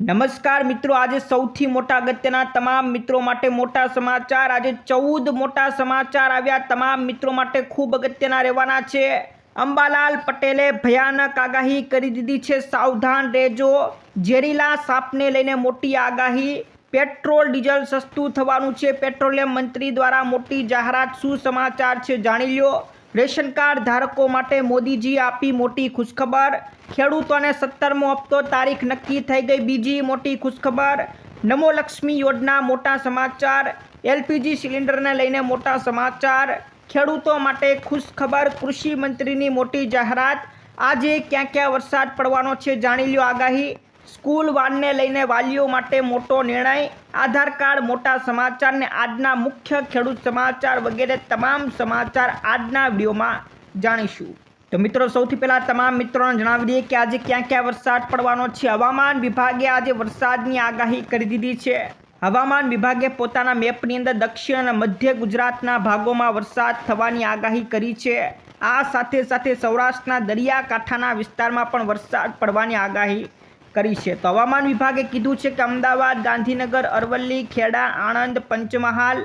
નમસ્કાર મિત્રો, આજે સૌથી મોટા અગત્યના તમામ મિત્રો માટે મોટા સમાચાર. આજે ચૌદ મોટા સમાચાર આવ્યા. તમામ મિત્રો માટે ખૂબ અગત્યના રહેવાના છે. અંબાલાલ પટેલે ભયાનક આગાહી કરી દીધી છે. સાવધાન રહેજો. ઝેરીલા સાપને લઈને મોટી આગાહી. પેટ્રોલ, ડીઝલ સસ્તું થવાનું છે. પેટ્રોલિયમ મંત્રી દ્વારા મોટી જાહેરાત. શું સમાચાર છે જાણી લ્યો. રેશન કાર્ડ ધારકો માટે મોદીજી આપી મોટી ખુશખબર. ખેડૂતોને સત્તરમો હપ્તો, તારીખ નક્કી થઈ ગઈ બીજી મોટી ખુશખબર. નમો લક્ષ્મી યોજના, મોટા સમાચાર. એલપીજી સિલિન્ડરને લઈને મોટા સમાચાર. ખેડૂતો માટે ખુશખબર, કૃષિ મંત્રીની મોટી જાહેરાત. આજે ક્યાં ક્યાં વરસાદ પડવાનો છે જાણી લ્યો આગાહી. સ્કૂલ વાનને લઈને વાલીઓ માટે મોટો નિર્ણય. આધાર કાર્ડ, મોટા સમાચારને આજના મુખ્ય ખેડૂત સમાચાર વગેરે તમામ સમાચાર આજના વિડીયોમાં જાણીશું. તો મિત્રો, સૌથી પહેલાં તમામ મિત્રોને જણાવી દઈએ કે આજે ક્યાં ક્યાં વરસાદ પડવાનો છે. હવામાન વિભાગે આજે વરસાદની આગાહી કરી દીધી છે. હવામાન વિભાગે પોતાના મેપની અંદર દક્ષિણ અને મધ્ય ગુજરાતના ભાગોમાં વરસાદ થવાની આગાહી કરી છે. આ સાથે સાથે સૌરાષ્ટ્રના દરિયાકાંઠાના વિસ્તારમાં પણ વરસાદ પડવાની આગાહી કરી છે. તો હવામાન વિભાગે કીધું છે કે અમદાવાદ, ગાંધીનગર, અરવલ્લી, ખેડા, આણંદ, પંચમહાલ,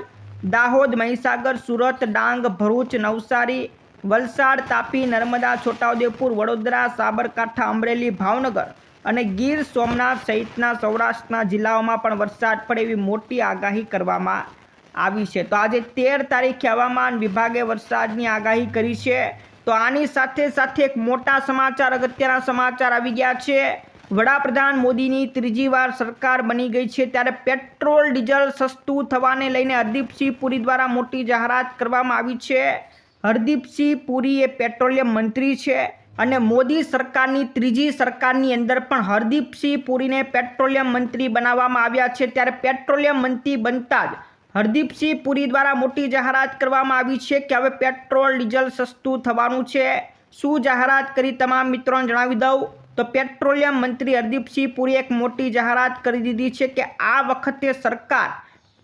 દાહોદ, મહીસાગર, સુરત, ડાંગ, ભરૂચ, નવસારી, વલસાડ, તાપી, નર્મદા, છોટાઉદેપુર, વડોદરા, સાબરકાંઠા, અમરેલી, ભાવનગર અને ગીર સોમનાથ સહિતના સૌરાષ્ટ્રના જિલ્લાઓમાં પણ વરસાદ પડે એવી મોટી આગાહી કરવામાં આવી છે. તો આજે તેર તારીખે હવામાન વિભાગે વરસાદની આગાહી કરી છે. તો આની સાથે સાથે એક મોટા સમાચાર, અગત્યના સમાચાર આવી ગયા છે. વડાપ્રધાન મોદીની ત્રીજી વાર સરકાર બની ગઈ છે ત્યારે પેટ્રોલ, ડીઝલ સસ્તું થવાને લઈને હરદીપસિંહ પુરી દ્વારા મોટી જાહેરાત કરવામાં આવી છે. હરદીપસિંહ પુરી એ પેટ્રોલિયમ મંત્રી છે અને મોદી સરકારની, ત્રીજી સરકારની અંદર પણ હરદીપસિંહ પુરીને પેટ્રોલિયમ મંત્રી બનાવવામાં આવ્યા છે. ત્યારે પેટ્રોલિયમ મંત્રી બનતા જ હરદીપસિંહ પુરી દ્વારા મોટી જાહેરાત કરવામાં આવી છે કે હવે પેટ્રોલ, ડીઝલ સસ્તું થવાનું છે. શું જાહેરાત કરી તમામ મિત્રોને જણાવી દઉં? તો પેટ્રોલિયમ મંત્રી હરદીપસિંહ પુરીએ એક મોટી જાહેરાત કરી દીધી છે કે આ વખતે સરકાર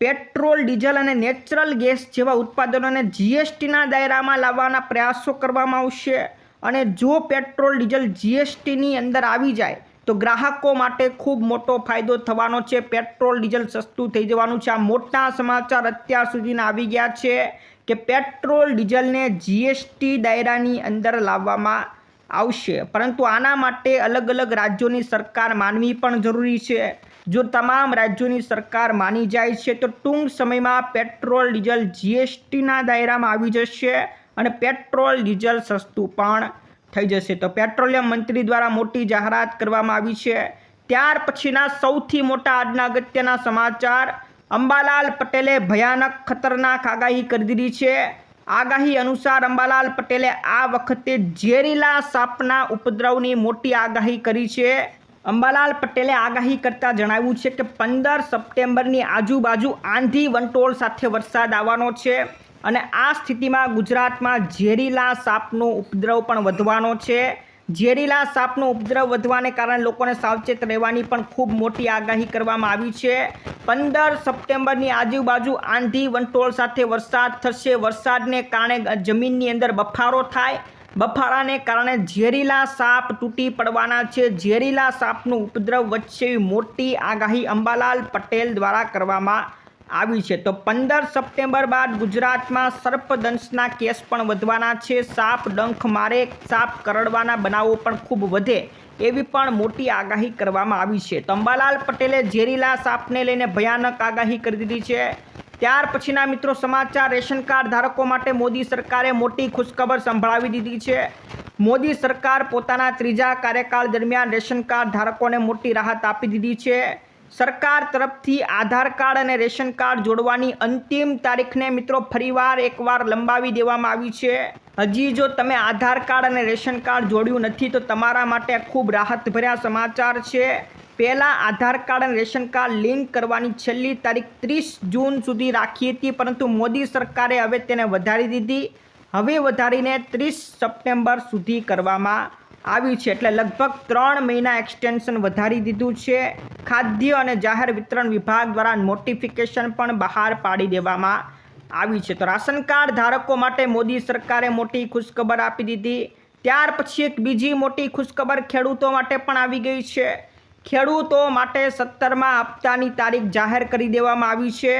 પેટ્રોલ, ડીઝલ અને નેચરલ ગેસ જેવા ઉત્પાદનોને જીએસટીના દાયરામાં લાવવાના પ્રયાસો કરવામાં આવશે. અને જો પેટ્રોલ, ડીઝલ જીએસટીની અંદર આવી જાય, તો ગ્રાહકો માટે ખૂબ મોટો ફાયદો થવાનો છે. પેટ્રોલ, ડીઝલ સસ્તું થઈ જવાનું છે. આ મોટા સમાચાર અત્યાર સુધીના આવી ગયા છે કે પેટ્રોલ, ડીઝલને જીએસટી દાયરાની અંદર લાવવામાં આવશે. પરંતુ આના માટે અલગ અલગ રાજ્યોની સરકાર માનવી પણ જરૂરી છે. જો તમામ રાજ્યોની સરકાર માની જાય છે, તો ટૂંક સમયમાં પેટ્રોલ, ડીઝલ, જીએસટીના દાયરામાં આવી જશે અને પેટ્રોલ, ડીઝલ સસ્તું પણ થઈ જશે. તો પેટ્રોલિયમ મંત્રી દ્વારા મોટી જાહેરાત કરવામાં આવી છે. ત્યાર પછીના સૌથી મોટા આજના અગત્યના સમાચાર. અંબાલાલ પટેલે ભયાનક ખતરનાક આગાહી કરી દીધી છે. આગાહી અનુસાર અંબાલાલ પટેલે આ વખતે ઝેરીલા સાપના ઉપદ્રવની મોટી આગાહી કરી છે. અંબાલાલ પટેલે આગાહી કરતાં જણાવ્યું છે કે પંદર સપ્ટેમ્બરની આજુબાજુ આંધી વંટોળ સાથે વરસાદ આવવાનો છે અને આ સ્થિતિમાં ગુજરાતમાં ઝેરીલા સાપનો ઉપદ્રવ પણ વધવાનો છે. ઝેરીલા સાપનો ઉપદ્રવ વધવાને કારણે લોકોને સાવચેત રહેવાની પણ ખૂબ મોટી આગાહી કરવામાં આવી છે. પંદર સપ્ટેમ્બરની આજુબાજુ આંધી વંટોળ સાથે વરસાદ થશે. વરસાદને કારણે જમીનની અંદર બફારો થાય. બફારાને કારણે ઝેરીલા સાપ તૂટી પડવાના છે. ઝેરીલા સાપનું ઉપદ્રવ વચ્ચે મોટી આગાહી અંબાલાલ પટેલ દ્વારા કરવામાં આવી છે. તો પંદર સપ્ટેમ્બર બાદ ગુજરાતમાં સર્પદંશના કેસ પણ વધવાના છે. સાપ, ડંખ મારે, સાપ કરડવાના બનાવો પણ ખૂબ વધે એવી પણ મોટી આગાહી કરવામાં આવી છે. તંબાલાલ પટેલે ઝેરીલા સાપને લઈને ભયાનક આગાહી કરી દીધી છે. ત્યાર પછીના મિત્રો સમાચાર, રેશન કાર્ડ ધારકો માટે મોદી સરકારે મોટી ખુશખબર સંભળાવી દીધી છે. મોદી સરકાર પોતાના ત્રીજા કાર્યકાળ દરમિયાન રેશન કાર્ડ ધારકોને મોટી રાહત આપી દીધી છે. સરકાર તરફથી આધાર કાર્ડ અને રેશન કાર્ડ જોડવાની અંતિમ તારીખને મિત્રો ફરીવાર એકવાર લંબાવી દેવામાં આવી છે. હજી જો તમે આધાર કાર્ડ અને રેશન કાર્ડ જોડ્યું નથી, તો તમારા માટે ખૂબ રાહતભર્યા સમાચાર છે. પહેલાં આધાર કાર્ડ અને રેશન કાર્ડ લિંક કરવાની છેલ્લી તારીખ ત્રીસ જૂન સુધી રાખી હતી, પરંતુ મોદી સરકારે હવે તેને વધારી દીધી. હવે વધારીને ત્રીસ સપ્ટેમ્બર સુધી કરવામાં આવી છે એટલે લગભગ ત્રણ મહિના એક્સટેન્શન વધારી દીધું છે. ખાદ્ય અને જાહેર વિતરણ વિભાગ દ્વારા નોટિફિકેશન પણ બહાર પાડી દેવામાં આવી છે. તો રાશન કાર્ડ ધારકો માટે મોદી સરકારે મોટી ખુશખબર આપી દીધી. ત્યાર પછી એક બીજી મોટી ખુશખબર ખેડૂતો માટે પણ આવી ગઈ છે. ખેડૂતો માટે સત્તરમાં હપ્તાની તારીખ જાહેર કરી દેવામાં આવી છે.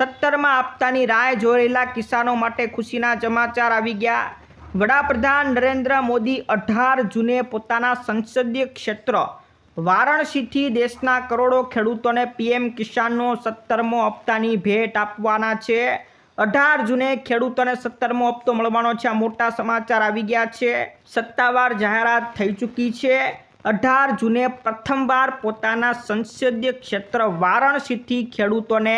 સત્તરમાં હપ્તાની રાહ જોયેલા કિસાનો માટે ખુશીના સમાચાર આવી ગયા. વડાપ્રધાન નરેન્દ્ર મોદી અઢાર જૂને પોતાના સંસદીય ક્ષેત્ર વારાણસીથી દેશના કરોડો ખેડૂતોને પીએમ કિસાનનો સત્તરમો હપ્તાની ભેટ આપવાના છે. અઢાર જૂને ખેડૂતોને સત્તરમો હપ્તો મળવાનો છે. આ મોટા સમાચાર આવી ગયા છે. સત્તાવાર જાહેરાત થઈ ચૂકી છે. અઢાર જૂને પ્રથમવાર પોતાના સંસદીય ક્ષેત્ર વારાણસીથી ખેડૂતોને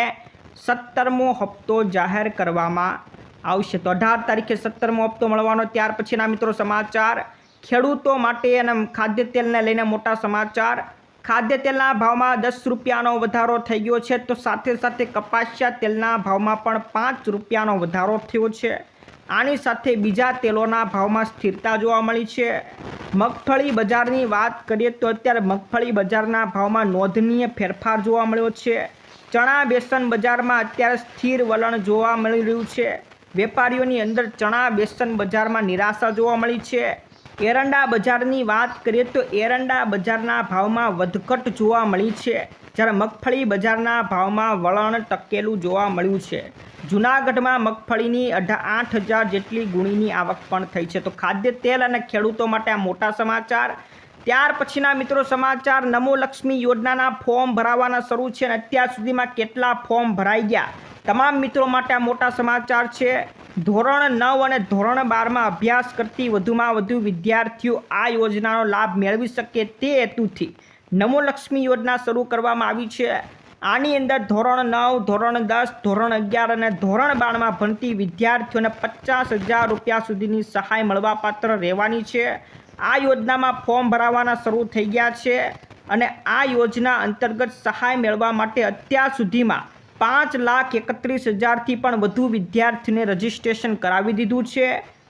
સત્તરમો હપ્તો જાહેર કરવામાં આવશે તો અઢાર તારીખે સત્તરમો હપ્તો મળવાનો, ત્યાર પછીના મિત્રો સમાચાર. ખેડૂતો માટે અને ખાદ્ય તેલને લઈને મોટા સમાચાર. ખાદ્ય તેલના ભાવમાં દસ રૂપિયાનો વધારો થઈ ગયો છે, તો સાથે સાથે કપાસિયા તેલના ભાવમાં પણ પાંચ રૂપિયાનો વધારો થયો છે. આની સાથે બીજા તેલોના ભાવમાં સ્થિરતા જોવા મળી છે. મગફળી બજારની વાત કરીએ તો અત્યારે મગફળી બજારના ભાવમાં નોંધનીય ફેરફાર જોવા મળ્યો છે. ચણા બેસન બજારમાં અત્યારે સ્થિર વલણ જોવા મળી રહ્યું છે. વેપારીઓની અંદર ચણા બેસન બજારમાં નિરાશા જોવા મળી છે. એરંડા બજારની વાત કરીએ તો એરંડા બજારના ભાવમાં વધઘટ જોવા મળી છે. જ્યારે મગફળી બજારના ભાવમાં વલણ ટકેલું જોવા મળ્યું છે. જૂનાગઢમાં મગફળીની અઢા આઠ હજાર જેટલી ગુણીની આવક પણ થઈ છે. તો ખાદ્ય તેલ અને ખેડૂતો માટે આ મોટા સમાચાર. ત્યાર પછીના મિત્રો સમાચાર, નમો લક્ષ્મી યોજનાના ફોર્મ ભરાવાના શરૂ છે અને અત્યાર સુધીમાં કેટલા ફોર્મ ભરાઈ ગયા? તમામ મિત્રો માટે આ મોટા સમાચાર છે. ધોરણ નવ અને ધોરણ બારમાં અભ્યાસ કરતી વધુમાં વધુ વિદ્યાર્થીઓ આ યોજનાનો લાભ મેળવી શકે તે હેતુથી નમો લક્ષ્મી યોજના શરૂ કરવામાં આવી છે. આની અંદર ધોરણ નવ, ધોરણ દસ, ધોરણ અગિયાર અને ધોરણ બારમાં ભણતી વિદ્યાર્થીઓને પચાસ હજાર રૂપિયા સુધીની સહાય મળવાપાત્ર રહેવાની છે. આ યોજનામાં ફોર્મ ભરાવાના શરૂ થઈ ગયા છે અને આ યોજના અંતર્ગત સહાય મેળવવા માટે અત્યાર સુધીમાં પાંચ લાખ એકત્રીસ હજારથી પણ વધુ વિદ્યાર્થીને રજીસ્ટ્રેશન કરાવી દીધું છે.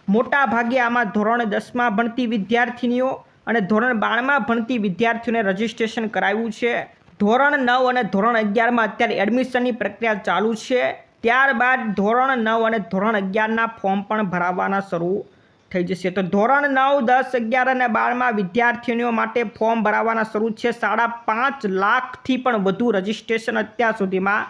મોટા ભાગે આમાં ધોરણ દસમાં ભણતી વિદ્યાર્થીનીઓ અને ધોરણ બારમાં ભણતી વિદ્યાર્થીઓને રજીસ્ટ્રેશન કરાવ્યું છે. ધોરણ નવ અને ધોરણ અગિયારમાં અત્યારે એડમિશનની પ્રક્રિયા ચાલુ છે. ત્યારબાદ ધોરણ નવ અને ધોરણ અગિયારના ફોર્મ પણ ભરાવાના શરૂ થઈ જશે. તો ધોરણ નવ, દસ, અગિયાર અને બારમાં વિદ્યાર્થીનીઓ માટે ફોર્મ ભરાવાના શરૂ છે. સાડા પાંચ લાખથી પણ વધુ રજીસ્ટ્રેશન અત્યાર સુધીમાં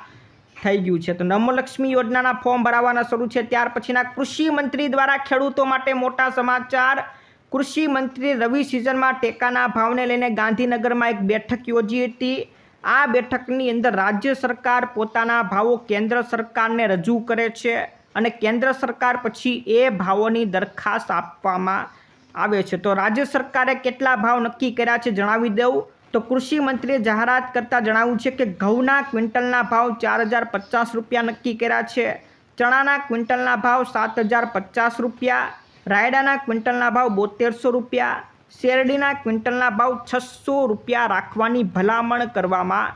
થઈ ગયું છે. તો નમોલક્ષ્મી યોજનાના ફોર્મ ભરાવાના શરૂ છે. ત્યાર પછીના કૃષિ મંત્રી દ્વારા ખેડૂતો માટે મોટા સમાચાર. કૃષિ મંત્રી રવિ સિઝનમાં ટેકાના ભાવને લઈને ગાંધીનગરમાં એક બેઠક યોજી હતી. આ બેઠકની અંદર રાજ્ય સરકાર પોતાના ભાવો કેન્દ્ર સરકારને રજૂ કરે છે. અને કેન્દ્ર સરકાર પછી એ ભાવોની દરખાસ્ત આપવામાં આવે છે. તો રાજ્ય સરકારે કેટલા ભાવ નક્કી કર્યા છે જણાવી દઉં. તો કૃષિ મંત્રીએ જાહેરાત કરતાં જણાવ્યું છે કે ઘઉંના ક્વિન્ટલના ભાવ ચાર હજાર પચાસ રૂપિયા નક્કી કર્યા છે. ચણાના ક્વિન્ટલના ભાવ સાત હજાર પચાસ રૂપિયા. રાયડાના ક્વિન્ટલના ભાવ બોતેરસો રૂપિયા. શેરડીના ક્વિન્ટલના ભાવ છસો રૂપિયા રાખવાની ભલામણ કરવામાં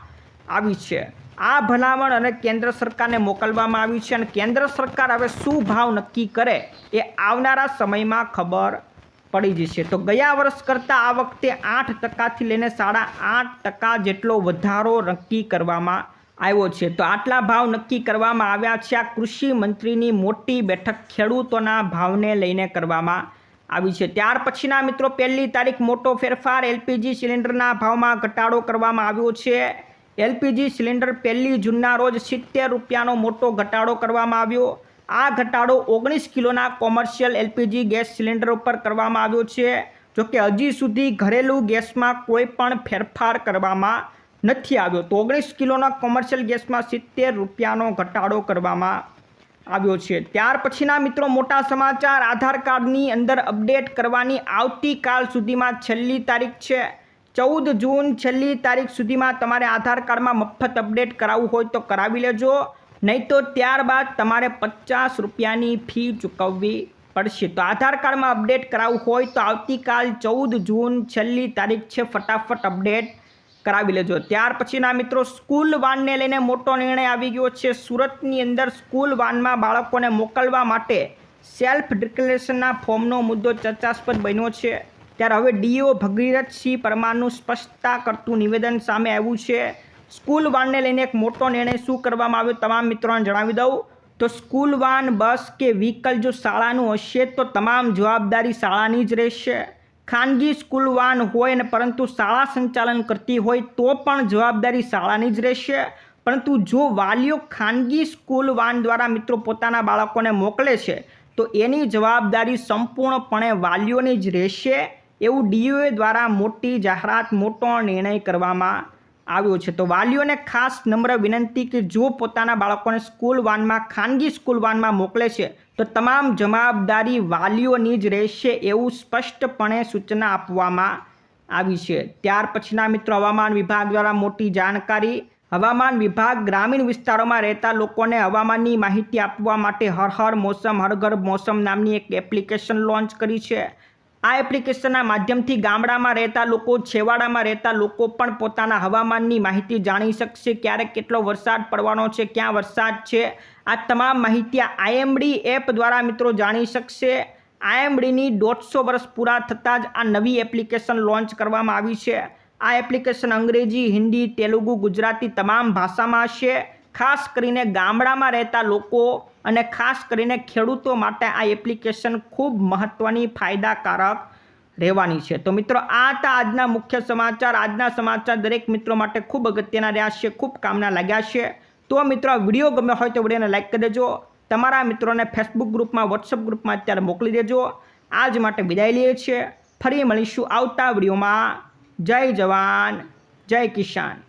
આવી છે. આ ભલામણ અને કેન્દ્ર સરકારને મોકલવામાં આવી છે અને કેન્દ્ર સરકાર હવે શું ભાવ નક્કી કરે એ આવનારા સમયમાં ખબર પડી જશે. તો ગયા વર્ષ કરતાં આ વખતે આઠ ટકાથી લઈને સાડા આઠ ટકા જેટલો વધારો નક્કી કરવામાં આવ્યો છે. તો આટલા ભાવ નક્કી કરવામાં આવ્યા છે. આ કૃષિ મંત્રીની મોટી બેઠક ખેડૂતોના ભાવને લઈને કરવામાં આવી છે. ત્યાર પછીના મિત્રો, પહેલી તારીખ મોટો ફેરફાર, એલપીજી સિલિન્ડરના ભાવમાં ઘટાડો કરવામાં આવ્યો છે. એલપીજી સિલિન્ડર પહેલી જૂનના રોજ સિત્તેર રૂપિયાનો મોટો ઘટાડો કરવામાં આવ્યો. આ ઘટાડો ઓગણીસ કિલોના કોમર્શિયલ એલપીજી ગેસ સિલિન્ડર ઉપર કરવામાં આવ્યો છે. જોકે હજી સુધી ઘરેલું ગેસમાં કોઈ પણ ફેરફાર કરવામાં નથી આવ્યો. તો ઓગણીસ કિલોના કોમર્શિયલ ગેસમાં સિત્તેર રૂપિયાનો ઘટાડો કરવામાં આવ્યો છે. ત્યાર પછીના મિત્રો મોટા સમાચાર. આધાર કાર્ડની અંદર અપડેટ કરવાની આવતીકાલ સુધીમાં છેલ્લી તારીખ છે. ચૌદ જૂન છેલ્લી તારીખ સુધીમાં તમારે આધાર કાર્ડમાં મફત અપડેટ કરાવવું હોય તો કરાવી લેજો. નહીં તો ત્યારબાદ તમારે પચાસ રૂપિયાની ફી ચૂકવવી પડશે. તો આધાર કાર્ડમાં અપડેટ કરાવવું હોય તો આવતીકાલ ચૌદ જૂન છેલ્લી તારીખ છે, ફટાફટ અપડેટ કરાવી લેજો. ત્યાર પછીના મિત્રો, સ્કૂલ વાનને લઈને મોટો નિર્ણય આવી ગયો છે. સુરતની અંદર સ્કૂલ વાનમાં બાળકોને મોકલવા માટે સેલ્ફ ડિક્લેરેશનના ફોર્મનો મુદ્દો ચર્ચાસ્પદ બન્યો છે. ત્યારે હવે ડીઓ ભગીરથસિંહ પરમારનું સ્પષ્ટતા કરતું નિવેદન સામે આવ્યું છે. સ્કૂલ વાનને લઈને એક મોટો નિર્ણય શું કરવામાં આવ્યો તમામ મિત્રોને જણાવી દઉં. તો સ્કૂલ વાન, બસ કે વ્હીકલ જો શાળાનું હશે તો તમામ જવાબદારી શાળાની જ રહેશે. ખાનગી સ્કૂલ વાન હોય ને પરંતુ શાળા સંચાલન કરતી હોય તો પણ જવાબદારી શાળાની જ રહેશે. પરંતુ જો વાલીઓ ખાનગી સ્કૂલ વાન દ્વારા મિત્રો પોતાના બાળકોને મોકલે છે, તો એની જવાબદારી સંપૂર્ણપણે વાલીઓની જ રહેશે. એવું ડીઓએ દ્વારા મોટી જાહેરાત, મોટો નિર્ણય કરવામાં આવ્યો છે. તો વાલીઓને ખાસ નમ્ર વિનંતી કે જો પોતાના બાળકોને સ્કૂલ વાનમાં, ખાનગી સ્કૂલ વાનમાં મોકલે છે, તો તમામ જવાબદારી વાલીઓની જ રહેશે એવું સ્પષ્ટપણે સૂચના આપવામાં આવી છે. ત્યાર પછીના મિત્રો, હવામાન વિભાગ દ્વારા મોટી જાણકારી. હવામાન વિભાગ ગ્રામીણ વિસ્તારોમાં રહેતા લોકોને હવામાનની માહિતી આપવા માટે હર હર મોસમ, હર ઘર મોસમ નામની એક એપ્લિકેશન લોન્ચ કરી છે. આ એપ્લિકેશનના માધ્યમથી ગામડામાં રહેતા લોકો, છેવાડામાં રહેતા લોકો પણ પોતાના હવામાનની માહિતી જાણી શકશે. ક્યારે કેટલો વરસાદ પડવાનો છે, ક્યાં વરસાદ છે? આ તમામ માહિતી આઈએમડી એપ દ્વારા મિત્રો જાણી શકશે. આઈએમડીની દોઢસો વર્ષ પૂરા થતાં જ આ નવી એપ્લિકેશન લોન્ચ કરવામાં આવી છે. આ એપ્લિકેશન અંગ્રેજી, હિન્દી, તેલુગુ, ગુજરાતી તમામ ભાષામાં હશે. ખાસ કરીને ગામડામાં રહેતા લોકો અને ખાસ કરીને ખેડૂતો માટે આ એપ્લિકેશન ખૂબ મહત્ત્વની ફાયદાકારક રહેવાની છે. તો મિત્રો, આ હતા આજના મુખ્ય સમાચાર. આજના સમાચાર દરેક મિત્રો માટે ખૂબ અગત્યના રહ્યા છે, ખૂબ કામના લાગ્યા છે. તો મિત્રો વીડિયો ગમ્યો હોય તો વિડીયોને લાઇક કરી દેજો. તમારા મિત્રોને ફેસબુક ગ્રુપમાં વોટ્સઅપ ગ્રુપમાં અત્યારે મોકલી દેજો. આજ માટે વિદાય લઈએ છીએ. ફરી મળીશું આવતા વિડીયોમાં. જય જવાન, જય કિસાન.